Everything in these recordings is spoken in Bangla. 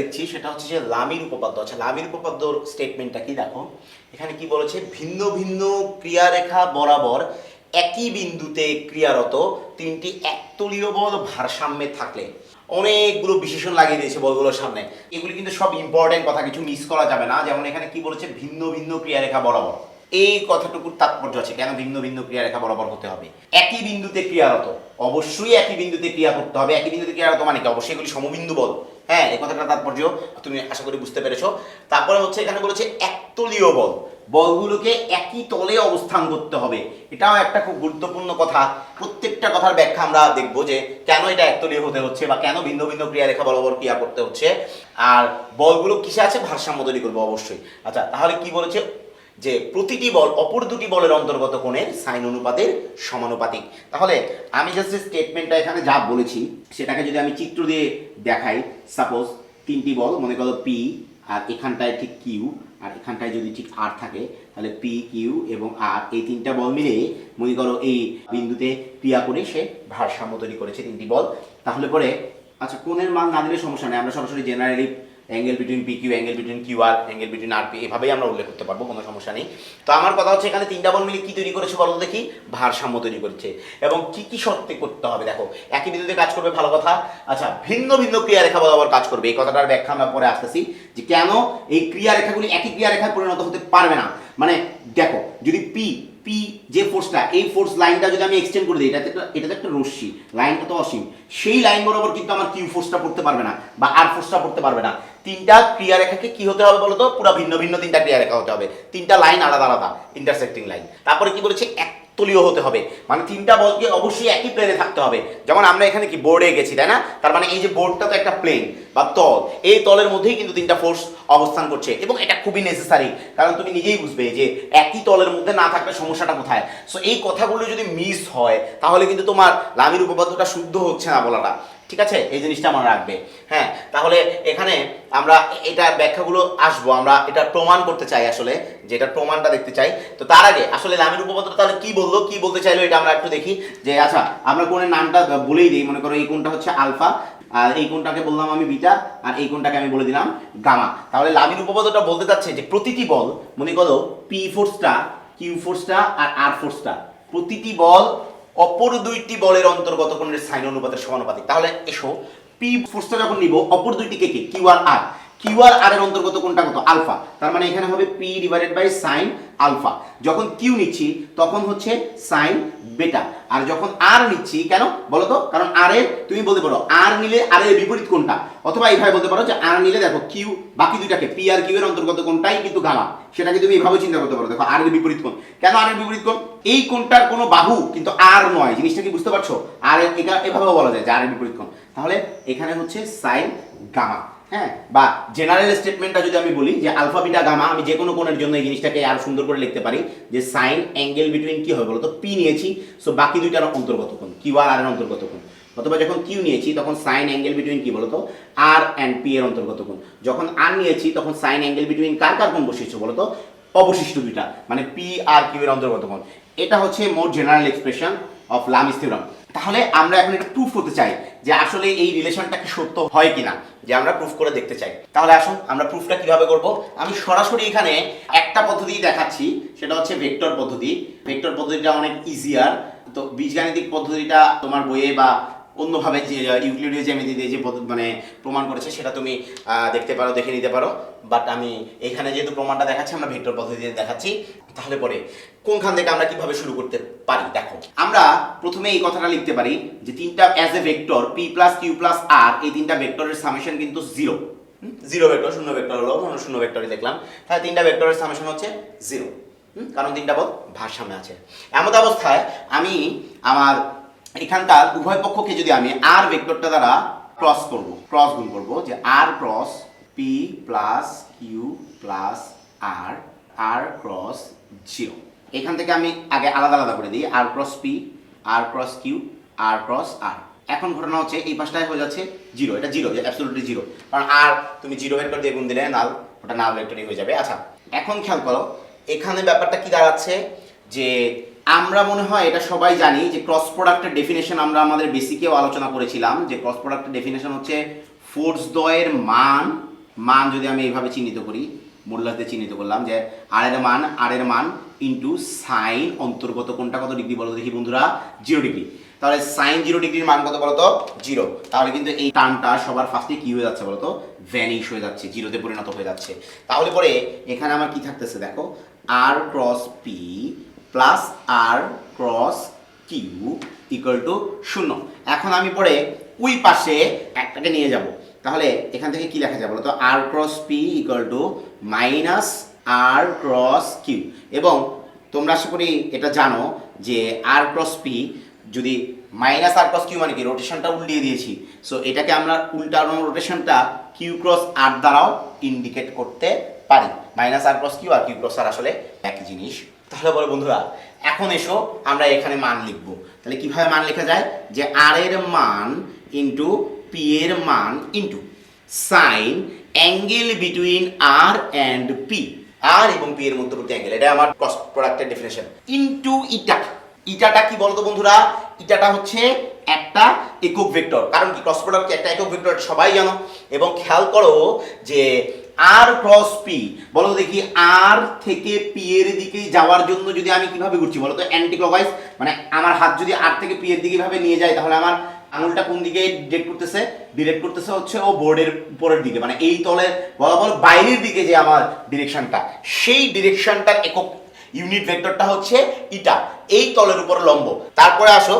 দেখছি সেটা হচ্ছে যে লামির উপপাদ্য। আচ্ছা লামির উপপাদ্যর স্টেটমেন্টটা কি দেখো? এখানে কি বলেছে? ভিন্ন ভিন্ন ক্রিয়ারেখা বরাবর একই বিন্দুতে ক্রিয়ারত তিনটি একতলীয় বল ভারসাম্যে থাকলে। অনেকগুলো বিশেষণ লাগিয়ে দিয়েছে বলগুলোর সামনে। এগুলি কিন্তু সব ইম্পর্টেন্ট কথা, কিছু মিস করা যাবে না। যেমন এখানে কি বলেছে? ভিন্ন ভিন্ন ক্রিয়ারেখা বরাবর। এই কথাটুকুর তাৎপর্য আছে কেন ভিন্ন ভিন্ন ক্রিয়ারেখা বরাবর হতে হবে? একই বিন্দুতে ক্রিয়ারত। অবশ্যই একই বিন্দুতে ক্রিয়া করতে হবে। একই বিন্দুতে ক্রিয়ারত মানে কি? অবশ্যই এগুলি সমবিন্দু বল। হ্যাঁ এই কথাটা তাৎপর্য তুমি আশা করি বুঝতে পেরেছ। তারপরে হচ্ছে এখানে বলেছে একতলীয় বল। বলগুলোকে একই তলে অবস্থান করতে হবে। এটাও একটা খুব গুরুত্বপূর্ণ কথা। প্রত্যেকটা কথার ব্যাখ্যা আমরা দেখব যে কেন এটা একতলীয় হতে হচ্ছে বা কেন ভিন্ন ভিন্ন ক্রিয়া ক্রিয়ারেখা বরাবর ক্রিয়া করতে হচ্ছে। আর বলগুলো কিসে আছে? ভারসাম্য তৈরি করব অবশ্যই। আচ্ছা তাহলে কি বলেছে? যে প্রতিটি বল অপর দুটি বলের অন্তর্গত কোণের সাইন অনুপাতের সমানুপাতিক। তাহলে আমি জাস্ট স্টেটমেন্টটা এখানে যা বলেছি, সেটাকে যদি আমি চিত্র দিয়ে দেখাই। সাপোজ তিনটি বল, মনে করো পি আর এখানটায় ঠিক কিউ আর এখানটায় যদি ঠিক আর থাকে, তাহলে পি কিউ এবং আর এই তিনটা বল মিলে মনে করো এই বিন্দুতে ক্রিয়া করে সে ভারসাম্য তৈরি করেছে তিনটি বল। তাহলে পরে আচ্ছা কোনের মান না দিলে সমস্যা নেই, আমরা সরাসরি generally angle between P Q angle between Q R angle between R P এভাবেই আমরা উল্লেখ করতে পারব, কোনো সমস্যা নেই। তো আমার কথা হচ্ছে এখানে তিনটা বল মিলে কি তৈরি করেছে বলো দেখি? ভারসাম্য তৈরি করেছে। এবং কি কি শর্তে করতে হবে? দেখো, একই বিন্দুতে কাজ করবে, ভালো কথা। আচ্ছা ভিন্ন ভিন্ন ক্রিয়া ক্রিয়ারেখা বরাবর কাজ করবে। এই কথাটার ব্যাখ্যা আমরা পরে আসতেছি যে কেন এই ক্রিয়ারেখাগুলি একই ক্রিয়ারেখায় পরিণত হতে পারবে না। মানে দেখো, যদি পি পি যে ফোর্সটা এই ফোর্স লাইনটা যদি আমি এক্সটেন্ড করে দিই, এটাতে একটা একটা রশ্মি লাইনটা তো অসীম। সেই লাইন বরাবর কিন্তু আমার কিউ ফোর্সটা পড়তে পারবে না, বা আর ফোর্সটা পড়তে পারবে না। তিনটা ক্রিয়ারেখাকে কি হতে হবে বলতো? পুরো ভিন্ন ভিন্ন তিনটা ক্রিয়ারেখা হতে হবে। তিনটা লাইন আলাদা আলাদা ইন্টারসেক্টিং লাইন তারপরে কি বলেছে? একতলীয় হতে হবে। মানে তিনটা বলকে অবশ্যই একই প্লেনে থাকতে হবে। যেমন আমরা এখানে কি বোর্ডে গেছি, তাই না? তার মানে এই যে বোর্ডটা তো একটা প্লেন বা তল, এই তলের মধ্যেই কিন্তু তিনটা ফোর্স অবস্থান করছে এবং এটা খুবই নেসেসারি কারণ তুমি নিজেই বুঝবে যে একই তলের মধ্যে না থাকলে সমস্যাটা কোথায়। সো এই কথাগুলো যদি মিস হয়, তাহলে কিন্তু তোমার লামির উপপাদ্যটা শুদ্ধ হচ্ছে না বলাটা। ঠিক আছে? এই জিনিসটা মনে রাখবে। হ্যাঁ তাহলে এখানে আমরা এটা ব্যাখ্যাগুলো আসব। আমরা এটা প্রমাণ করতে চাই আসলে, যে এটা প্রমাণটা দেখতে চাই। তো তার আগে, আসলে লামির উপপাদ্য তাহলে কি বলল, কি বলতে চাইলো, এটা আমরা একটু দেখি। যে আচ্ছা আমরা কোণের নামটা বলেই দিই, মনে করো এই কোনটা হচ্ছে আলফা, আর এই কোনটাকে বললাম আমি বিটা, আর এই কোনটাকে আমি বলে দিলাম গামা। তাহলে লামির উপপাদ্যটা বলতে চাচ্ছে যে প্রতিটি বল, মনে করো পি ফোর্সটা কিউ ফোর্সটা আর আর ফোর্সটা প্রতিটি বল অপর দুইটি বলের অন্তর্গত কোণের সাইন অনুপাতের সমানুপাতিক। তাহলে এসো, পি ফোর্সটা যখন নিব, অপর দুইটি কে কে? কিউ আর আর। কিউ আর আর এর অন্তর্গত কোনটা কত? আলফা। তার মানে এখানে হবে P divided by sine alpha. যখন কিউ নিচ্ছি, তখন হচ্ছে সাইন বেটা আর যখন আর নিচ্ছি, কেন? বলো তো, কারণ আর এর, তুমি বলতে পারো, আর নিলে আর এর বিপরীত কোনটা অথবা এইভাবে বলতে পারো যে আর নিলে দেখো কিউ, বাকি দুইটাকে, পি আর কিউ এর অন্তর্গত কোনটাই কিন্তু গামা সেটাকে তুমি এভাবে চিন্তা করতে পারো। দেখো, আর এর বিপরীত কোন কেন আর এর বিপরীত কোণ? এই কোণটার কোনো বাহু কিন্তু আর নয়, জিনিসটা কি বুঝতে পারছ? আর এটা এভাবেও বলা যায় যে আর বিপরীত কোণ। তাহলে এখানে হচ্ছে সাইন গামা হ্যাঁ? বা জেনারেল স্টেটমেন্টটা যদি আমি বলি যে আলফা, বিটা, গামা, আমি যে কোনো কোণের জন্য এই জিনিসটাকে আর সুন্দর করে লিখতে পারি যে সাইন অ্যাঙ্গেল বিটুইন কি হবে বলো তো পি নিয়েছি, সো বাকি দুইটার অন্তর্গত কোণ, কিউ আর আর এর অন্তর্গত কোণ। অথবা যখন কিউ নিয়েছি, তখন সাইন অ্যাঙ্গেল বিটুইন কি বলতো? আর অ্যান্ড পি এর অন্তর্গত কোণ। যখন আর নিয়েছি, তখন সাইন অ্যাঙ্গেল বিটুইন কার কার কোণ বসিয়েছো বলতো? অবশিষ্ট দুইটা মানে পি আর কিউ এর অন্তর্গত কোণ। এটা হচ্ছে more general expression of Lami's theorem তাহলে আমরা এখন একটা প্রুফ হতে চাই যে আসলে এই রিলেশনটা কি সত্য হয় কিনা, যে আমরা প্রুফ করে দেখতে চাই। তাহলে আসুন আমরা প্রুফটা কীভাবে করব? আমি সরাসরি এখানে একটা পদ্ধতি দেখাচ্ছি, সেটা হচ্ছে ভেক্টর পদ্ধতি। ভেক্টর পদ্ধতিটা অনেক ইজিয়ার তো বীজগাণিতিক পদ্ধতিটা তোমার বইয়ে বা অন্যভাবে যে ইউক্লিডীয় জ্যামিতি দিয়ে যে মানে প্রমাণ করেছে, সেটা তুমি দেখতে পারো, দেখে নিতে পারো। বাট আমি এখানে যেহেতু প্রমাণটা দেখাচ্ছি, আমরা ভেক্টর পদ্ধতিতে দেখাচ্ছি, তাহলে পরে কোনখান থেকে আমরা কীভাবে শুরু করতে পারি? দেখো, আমরা প্রথমে এই কথাটা লিখতে পারি যে তিনটা as a vector P plus Q plus R এই তিনটা ভেক্টরের সামেশন কিন্তু জিরো জিরো ভেক্টর শূন্য ভেক্টর হলো আমরা শূন্য ভেক্টরই দেখলাম। তাহলে তিনটা ভেক্টরের সামেশন হচ্ছে জিরো কারণ তিনটা পদ ভারসাম্যে আছে। এমত অবস্থায় আমি আমার এখানকার উভয় পক্ষকে যদি আমি আর ভেক্টরটা দ্বারা ক্রস করব ক্রস গুণ করব, যে R cross P plus Q plus R R cross zero এখান থেকে আমি আগে আলাদা আলাদা করে দিই R cross P R cross Q R cross R এখন ঘটনা হচ্ছে এই পাশটায় হয়ে যাচ্ছে জিরো এটা জিরো অ্যাবসলিউটলি জিরো কারণ আর তুমি জিরো ভেক্টর দিয়ে গুণ দিলে, নাল ওটা নাল ভেক্টরই হয়ে যাবে। আচ্ছা এখন খেয়াল করো, এখানে ব্যাপারটা কি দাঁড়াচ্ছে, যে আমরা মনে হয় এটা সবাই জানি যে ক্রস প্রোডাক্টের ডেফিনেশন আমরা আমাদের বেসিকেও আলোচনা করেছিলাম, যে ক্রস প্রোডাক্টের ডেফিনেশন হচ্ছে ফোর্স দয়ের মান মান যদি আমি এইভাবে চিহ্নিত করি মূল্যাতে চিহ্নিত করলাম, যে আর এর মান আর এর মান ইন্টু সাইন অন্তর্গত কোনটা কত ডিগ্রি বলতো দেখি বন্ধুরা জিরো ডিগ্রি তাহলে সাইন জিরো ডিগ্রির মান কত বলতো জিরো তাহলে কিন্তু এই টার্মটা সবার ফার্স্টে কি হয়ে যাচ্ছে বলতো ভ্যানিশ হয়ে যাচ্ছে জিরোতে পরিণত হয়ে যাচ্ছে। তাহলে পরে এখানে আমার কি থাকতেছে দেখো? R cross P plus R cross Q equal to শূন্য। এখন আমি পরে ওই পাশে একটাকে নিয়ে যাব। তাহলে এখান থেকে কি লেখা যাবে বলতো R cross P equal to minus R cross Q এবং তোমরা আশা করি এটা জানো যে আর ক্রস পি যদি মাইনাস আর ক্রস কিউ মানে কি? রোটেশনটা উল্টিয়ে দিয়েছি। সো এটাকে আমরা উল্টানো রোটেশনটা কিউ ক্রস আর দ্বারাও ইন্ডিকেট করতে পারি। মাইনাস আর ক্রস কিউ আর কিউ ক্রস আর আসলে একই জিনিস। তাহলে বলো বন্ধুরা, এখন এসো, আমরা এখানে মান লিখব। তাহলে কীভাবে মান লেখা যায়? যে আর এর মান ইন্টু পি এর মান into sine angle between R and P R এবং পি এর মধ্যবর্তী অ্যাঙ্গেল এটা আমার ক্রস প্রোডাক্টের ডেফিনেশন ইন্টু ইটা ইটাটা কি বলতো বন্ধুরা? ইটাটা হচ্ছে একটা একক ভেক্টর কারণ কি? ক্রস প্রোডাক্ট একটা একক ভেক্টর সবাই জানো। এবং খেয়াল করো যে আর ক্রস পি বলো দেখি আর থেকে পি এর দিকে যাওয়ার জন্য যদি আমি কীভাবে ঘুরছি? বলো তো অ্যান্টি ক্লকওয়াইজ মানে আমার হাত যদি আর থেকে পি এর দিকে ভাবে নিয়ে যায়, তাহলে আমার আঙুলটা কোন দিকে ডিরেক্ট করতেছে? ডিরেক্ট করতেছে হচ্ছে ও বোর্ডের উপরের দিকে মানে এই তলের বরাবর বাইরের দিকে যে আমার ডিরেকশনটা সেই ডিরেকশনটার একক ইউনিট ভেক্টরটা হচ্ছে ইটা এই তলের উপর লম্ব। তারপরে আসো,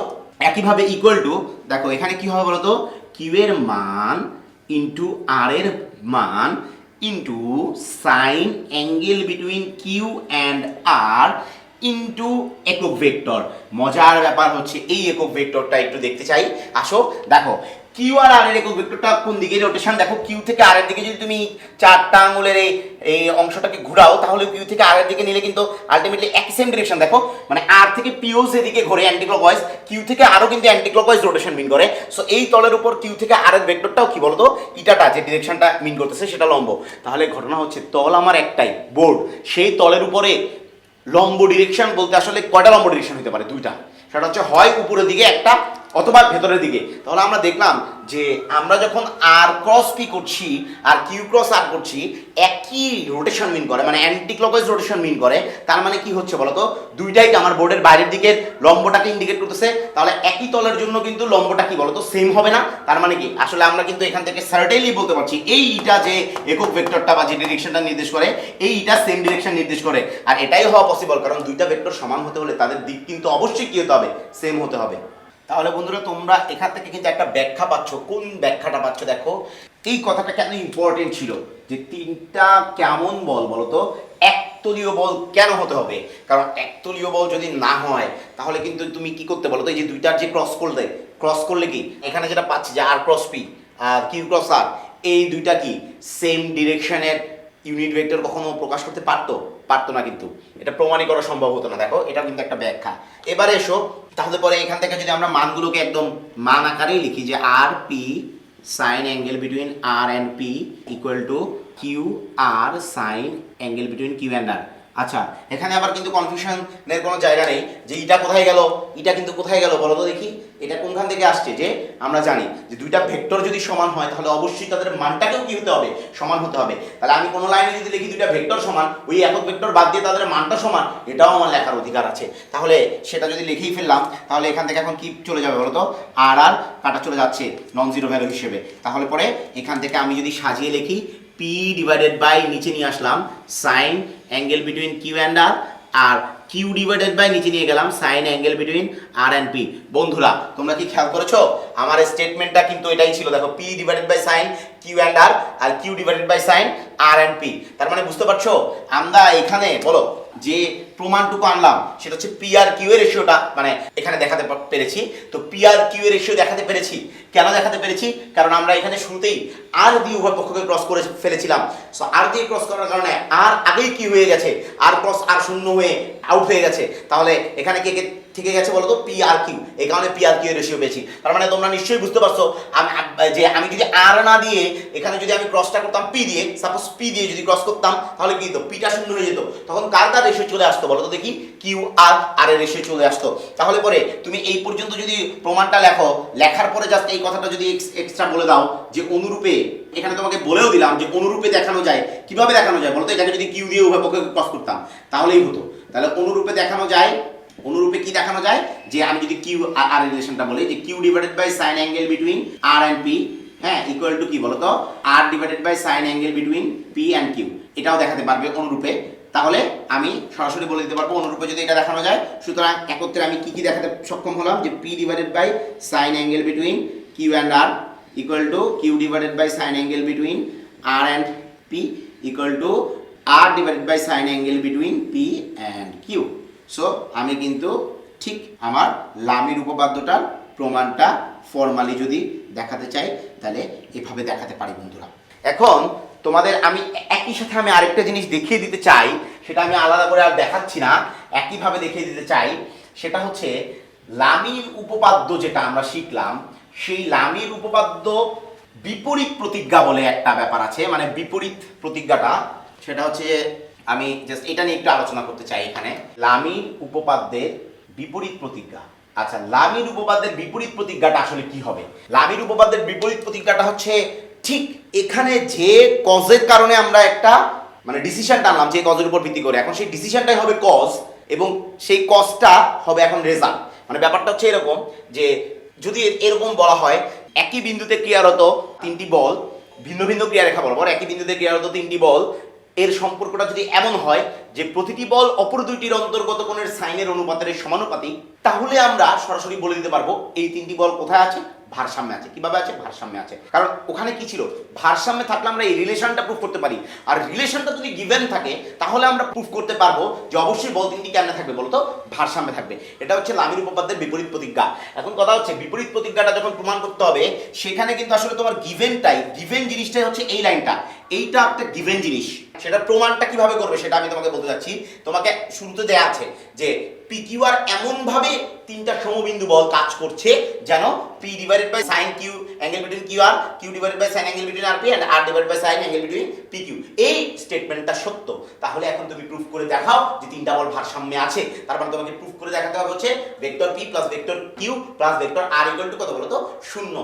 একইভাবে ইকুয়াল টু দেখো এখানে কি হবে বলতো কিউ এর মান ইন্টু আর এর মান into sine angle between Q and R into একক ভেক্টর মজার ব্যাপার হচ্ছে এই একক ভেক্টরটা একটু দেখতে চাই। আসো, দেখো কিউ আর আর এর একক ভেক্টরটা কোন দিকে? রোটেশন দেখো কিউ থেকে আর এর দিকে যদি তুমি চারটা আঙুলের এই অংশটাকে ঘোরাও, তাহলে কিউ থেকে আর এর দিকে নিলে কিন্তু আলটিমেটলি একই সেম ডিরেকশন দেখো মানে আর থেকে পিও যেদিকে ঘোরে অ্যান্টি ক্লকওয়াইজ কিউ থেকে আরও কিন্তু অ্যান্টি ক্লকওয়াইজ রোটেশন মিন করে। সো এই তলের উপর কিউ থেকে আর এর ভেক্টরটাও কি বলতো? ইটাটা, যে ডিরেকশনটা মিন করতেছে, সেটা লম্ব। তাহলে ঘটনা হচ্ছে, তল আমার একটাই বোর্ড সেই তলের উপরে লম্ব ডিরেকশন বলতে আসলে কয়টা লম্ব ডিরেকশন হতে পারে? দুইটা। সেটা হচ্ছে হয় উপরের দিকে একটা অথবা ভেতরের দিকে। তাহলে আমরা দেখলাম যে আমরা যখন আর ক্রস পি করছি আর কিউ ক্রস আর করছি, একই রোটেশন মিন করে মানে অ্যান্টি ক্লকওয়াইজ রোটেশন মিন করে। তার মানে কি হচ্ছে বলতো? দুইটাই আমার বোর্ডের বাইরের দিকের লম্বটাকে ইন্ডিকেট করতেছে। তাহলে একই তলের জন্য কিন্তু লম্বটা কি বলতো? সেম হবে না। তার মানে কি? আসলে আমরা কিন্তু এখান থেকে সার্টেনলি বলতে পারছি এই যে একক ভেক্টরটা বা যে ডিরেকশনটা নির্দেশ করে এই সেম ডিরেকশন নির্দেশ করে। আর এটাই হওয়া পসিবল কারণ দুইটা ভেক্টর সমান হতে হলে তাদের দিক কিন্তু অবশ্যই কি হতে হবে? সেম হতে হবে। তাহলে বন্ধুরা, তোমরা এখান থেকে কিন্তু একটা ব্যাখ্যা পাচ্ছ। কোন ব্যাখ্যাটা পাচ্ছ দেখো? এই কথাটা কেন ইম্পর্টেন্ট ছিল? যে তিনটা কেমন বল বলতো? একতলীয় বল কেন হতে হবে? কারণ একতলীয় বল যদি না হয়, তাহলে কিন্তু তুমি কি করতে বলো তো এই যে দুইটার যে ক্রস করলে ক্রস করলে কি? এখানে যেটা পাচ্ছি যে আর ক্রস পি আর কিউ ক্রস আর এই দুইটা কি? সেম ডিরেকশনের ইউনিট ভেক্টর কখনো প্রকাশ করতে পারতো? পারতো না কিন্তু। এটা প্রমাণই করা সম্ভব হতো না। দেখো, এটা কিন্তু একটা ব্যাখ্যা। এবারে এসো, তাহলে পরে এখান থেকে যদি আমরা মানগুলোকে একদম মান আকারেই লিখি, যে R P sine angle between R and P equal to Q R sine angle between Q and R আচ্ছা এখানে আবার কিন্তু কনফিউশনের কোনো জায়গা নেই যে এটা কোথায় গেল এটা কিন্তু কোথায় গেল বলো তো দেখি, এটা কোনখান থেকে আসছে যে আমরা জানি যে দুইটা ভেক্টর যদি সমান হয় তাহলে অবশ্যই তাদের মানটাকেও কি হতে হবে? সমান হতে হবে। তাহলে আমি কোনো লাইনে যদি লিখি দুইটা ভেক্টর সমান, ওই একক ভেক্টর বাদ দিয়ে তাদের মানটা সমান, এটাও আমার লেখার অধিকার আছে। তাহলে সেটা যদি লিখেই ফেললাম, তাহলে এখান থেকে এখন কি চলে যাবে বলো তো? আর আর কাটা চলে যাচ্ছে নন জিরো ভ্যালু হিসেবে। তাহলে পরে এখান থেকে আমি যদি সাজিয়ে লিখি পি ডিভাইডেড বাই নিচে নিয়ে আসলাম sine angle between Q and R R Q divided by নিচে নিয়ে গেলাম sine angle between R and P বন্ধুরা, তোমরা কি খেয়াল করেছ? আমার স্টেটমেন্টটা কিন্তু এটাই ছিল। দেখো P divided by sine Q and R R Q divided by sine R and P তার মানে বুঝতে পারছ? আমরা এখানে, বলো, যে প্রমাণটুকু আনলাম, সেটা হচ্ছে পি আর কিউ এর রেশিওটা মানে এখানে দেখাতে পেরেছি। তো পি আর কিউ এর রেশিও দেখাতে পেরেছি। কেন দেখাতে পেরেছি? কারণ আমরা এখানে শুনতেই আর দিয়ে উভয় পক্ষকে ক্রস করে ফেলেছিলাম। সো আর দিয়ে ক্রস করার কারণে আর আগেই কি হয়ে গেছে? আর ক্রস আর শূন্য হয়ে আউট হয়ে গেছে। তাহলে এখানে কে কে থেকে গেছে বলতো পি আর কিউ এই কারণে পি আর কিউ রেশিও পেয়েছি তার মানে তোমরা নিশ্চয়ই বুঝতে পারছ, আমি যে আমি যদি আর না দিয়ে এখানে যদি আমি ক্রসটা করতাম পি দিয়ে সাপোজ পি দিয়ে যদি ক্রস করতাম, তাহলে কি হতো? পিটা শূন্য হয়ে যেত। তখন কার কার রেশিও চলে আসতো বলো তো দেখি? কিউ আর আর এর রেশিও চলে আসতো। তাহলে পরে তুমি এই পর্যন্ত যদি প্রমাণটা লেখো, লেখার পরে জাস্ট এই কথাটা যদি এক্সট্রা বলে দাও, যে অনুরূপে, এখানে তোমাকে বলেও দিলাম যে অনুরূপে দেখানো যায়। কীভাবে দেখানো যায় বলতো এটাকে যদি কিউ দিয়ে উভয় পক্ষে ক্রস করতাম, তাহলেই হতো। তাহলে অনুরূপে দেখানো যায় অনুরূপে কি দেখানো যায়? যে আমি যদি কিউ আর রিলেশনটা বলি, যে Q divided by sine angle between R and P হ্যাঁ ইকুয়াল টু কি বলতো? R divided by sine angle between P and Q এটাও দেখাতে পারবে অনুরূপে। তাহলে আমি সরাসরি বলে দিতে পারব অনুরূপে যদি এটা দেখানো যায়। সুতরাং একত্রে আমি কি কি দেখাতে সক্ষম হলাম? যে P divided by sine angle between Q and R equal to Q divided by sine angle between R and P equal to R divided by sine angle between P and Q so আমি কিন্তু ঠিক আমার লামির উপপাদ্যটার প্রমাণটা ফর্মালি যদি দেখাতে চাই, তাহলে এভাবে দেখাতে পারি বন্ধুরা। এখন তোমাদের আমি একই সাথে আমি আরেকটা জিনিস দেখিয়ে দিতে চাই, সেটা আমি আলাদা করে আর দেখাচ্ছি না, একইভাবে দেখিয়ে দিতে চাই। সেটা হচ্ছে লামির উপপাদ্য যেটা আমরা শিখলাম, সেই লামির উপপাদ্য বিপরীত প্রতিজ্ঞা বলে একটা ব্যাপার আছে মানে বিপরীত প্রতিজ্ঞাটা, সেটা হচ্ছে আমি জাস্ট এটা নিয়ে একটু আলোচনা করতে চাই এখানে। লামির উপপাদ্যের বিপরীত প্রতিজ্ঞা। আচ্ছা লামির উপপাদ্যের বিপরীত প্রতিজ্ঞাটা আসলে কি হবে? লামির উপপাদ্যের বিপরীত প্রতিজ্ঞাটা হচ্ছে, ঠিক এখানে যে কজের কারণে আমরা একটা মানে ডিসিশন টানলাম, যে কজের উপর ভিত্তি করে। এখন সেই ডিসিশনটাই হবে কজ এবং সেই কজটা হবে এখন রেজাল্ট মানে ব্যাপারটা হচ্ছে এরকম যে, যদি এরকম বলা হয়, একই বিন্দুতে ক্রিয়ারত তিনটি বল, ভিন্ন ভিন্ন ক্রিয়া রেখা বরাবর একই বিন্দুতে ক্রিয়ারত তিনটি বল এর সম্পর্কটা যদি এমন হয় যে প্রতিটি বল অপর দুইটির অন্তর্গত কোণের সাইনের অনুপাতের সমানুপাতিক তাহলে আমরা সরাসরি বলে দিতে পারব এই তিনটি বল কোথায় আছে? ভারসাম্যে আছে। কীভাবে আছে? ভারসাম্যে আছে। কারণ ওখানে কি ছিল? ভারসাম্যে থাকলে আমরা এই রিলেশনটা প্রুফ করতে পারি। আর রিলেশনটা যদি গিভেন থাকে, তাহলে আমরা প্রুফ করতে পারব যে অবশ্যই বল তিনটি কেমনে থাকবে বলতো? ভারসাম্যে থাকবে। এটা হচ্ছে লামির উপপাদ্যের বিপরীত প্রতিজ্ঞা। এখন কথা হচ্ছে, বিপরীত প্রতিজ্ঞাটা যখন প্রমাণ করতে হবে, সেখানে কিন্তু আসলে তোমার গিভেনটাই গিভেন জিনিসটাই হচ্ছে এই লাইনটা। এইটা একটা গিভেন জিনিস। সেটা প্রমাণটা কীভাবে করবে সেটা আমি তোমাকে বলতে যাচ্ছি। তোমাকে শুরুতে দেয়া আছে যে পি কিউ আর এমনভাবে তিনটা সমবিন্দু বল কাজ করছে যেন P divided by sine Q angle between Q R Q divided by sine angle between R P and R divided by sine angle between P Q এই স্টেটমেন্টটা সত্য। তাহলে এখন তুমি প্রুফ করে দেখাও যে তিনটা বল ভারসাম্যে আছে। তারপর তোমাকে প্রুফ করে দেখাতে হবে হচ্ছে vector P plus vector Q plus vector R equal to কত বলো তো শূন্য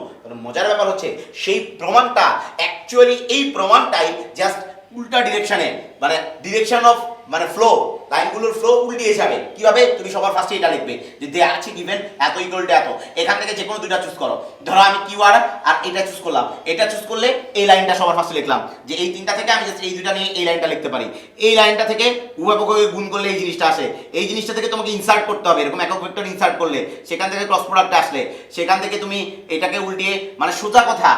মজার ব্যাপার হচ্ছে সেই প্রমাণটা অ্যাকচুয়ালি এই প্রমাণটাই জাস্ট উল্টা ডিরেকশনে মানে ডিরেকশন অফ মানে ফ্লো লাইনগুলোর ফ্লো উল্টিয়ে যাবে। কীভাবে? তুমি সবার ফার্স্টে এটা লিখবে, যে দে আছে গিভেন এত ইকুয়াল এত। এখান থেকে যে কোনো দুইটা চুজ করো। ধরো আমি কিউ আর আর এটা চুজ করলাম। এটা চুজ করলে এই লাইনটা সবার ফার্স্টে লিখলাম। যে এই তিনটা থেকে আমি জাস্ট এই দুইটা নিয়ে এই লাইনটা লিখতে পারি। এই লাইনটা থেকে উভয় পক্ষকে গুণ করলে এই জিনিসটা আসে। এই জিনিসটা থেকে তোমাকে ইনসার্ট করতে হবে, এরকম একক ভেক্টর ইনসার্ট করলে। সেখান থেকে ক্রস প্রোডাক্ট আসলে। সেখান থেকে তুমি এটাকে উল্টিয়ে মানে সোজা কথা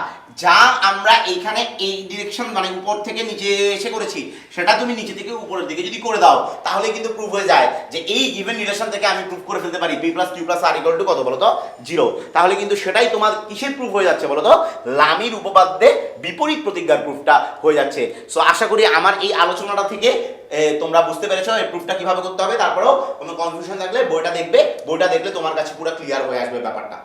যা আমরা এইখানে এই ডিরেকশন মানে উপর থেকে নিচে এসে করেছি, সেটা তুমি নিচে থেকে উপরের দিকে যদি করে দাও, তাহলে কিন্তু প্রুফ হয়ে যায় যে এই গিভেন রিলেশন থেকে আমি প্রুফ করে ফেলতে পারি। P plus Q plus R equal to কত বলো তো জিরো তাহলে কিন্তু সেটাই তোমার কিসের প্রুফ হয়ে যাচ্ছে বলতো? লামির উপপাদ্যে বিপরীত প্রতিজ্ঞার প্রুফটা হয়ে যাচ্ছে। সো আশা করি আমার এই আলোচনাটা থেকে তোমরা বুঝতে পেরেছ এই প্রুফটা কীভাবে করতে হবে। তারপরেও কোনো কনফিউশন থাকলে বইটা দেখবে। বইটা দেখলে তোমার কাছে পুরো ক্লিয়ার হয়ে আসবে ব্যাপারটা।